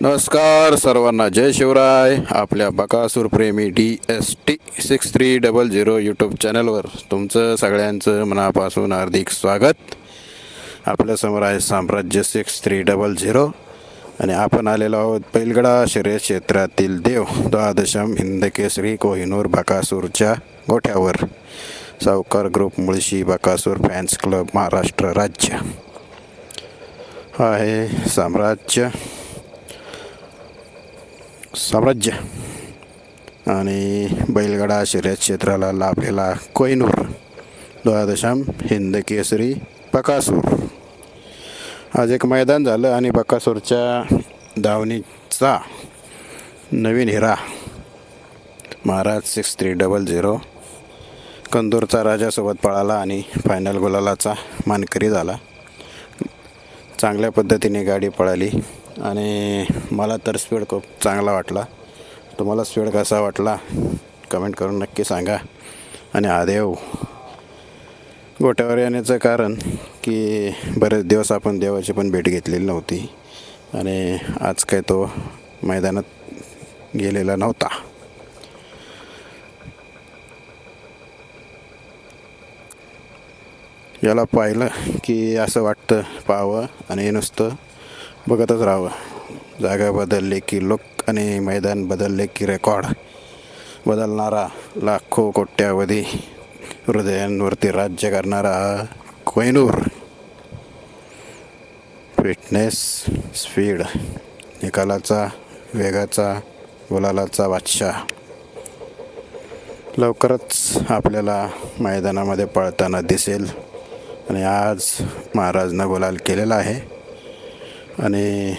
नमस्कार सर्वांना जय शिवराय. आपल्या बकासूर प्रेमी D S T six three double zero YouTube चॅनलवर तुमचं सगळ्यांचं मनापासून हार्दिक स्वागत. आपल्यासमोर आहे साम्राज्य सिक्स थ्री डबल झिरो आणि आपण आलेलो आहोत बैलगडा शर्य क्षेत्रातील देव द्वादशम हिंदकेसरी कोहिनूर बकासूरच्या गोठ्यावर. Savkar group Mulshi Bakasur fans club Maharashtra राज्य. हा आहे साम्राज्य. साम्राज्य आणि बैलगाडा शर्यत क्षेत्राला लाभलेला कोयनूर द्वादशाम हिंद केसरी बकासूर. आज एक मैदान झालं आणि बकासूरच्या धावणीचा नवीन हिरा महाराज सिक्स थ्री डबल झिरो कंदूरचा राजासोबत पळाला आणि फायनल गुलालाचा मानकरी झाला. चांगल्या पद्धतीने गाडी पळाली आणि मला तर स्पीड खूप चांगला वाटला. तुम्हाला स्पीड कसा वाटला? कमेंट करून नक्की सांगा. आणि आदेव गोट्यावर येण्याचं कारण की बरेच दिवस आपण देवाची पण भेट घेतलेली नव्हती आणि आज काय तो मैदानात गेलेला नव्हता. याला पाहिलं की असं वाटतं पाहावं आणि नुसतं बघतच राहावं. जागा बदलले की लोक आणि मैदान बदलले की रेकॉर्ड बदलणारा लाखो कोट्यावधी हृदयांवरती राज्य करणारा कोयनूर फिटनेस स्पीड निकालाचा वेगाचा गुलालाचा बादशाह. लवकरच आपल्याला मैदानामध्ये पळताना दिसेल. आणि आज महाराजनं गुलाल केलेला आहे. आणि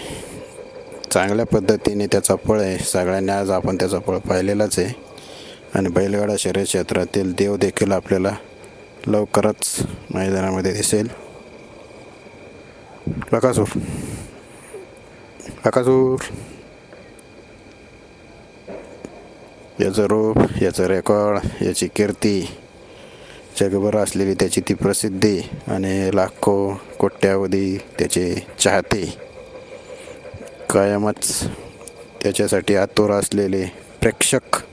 चांगल्या पद्धतीने त्याचा फळ आहे. सगळ्यांनी आज आपण त्याचा फळ पाहिलेलाच आहे. आणि बैलगाडा शर्यक्षेत्रातील देव देखील आपल्याला लवकरच मैदानामध्ये दिसेल. बकासूर बकासूर याचं रूप याचं रेकॉर्ड याची कीर्ती. जगभर असलेली त्याची ती प्रसिद्धी आणि लाखो कोट्यावधी त्याचे चाहते. कायमच त्याच्यासाठी आतोर असलेले प्रेक्षक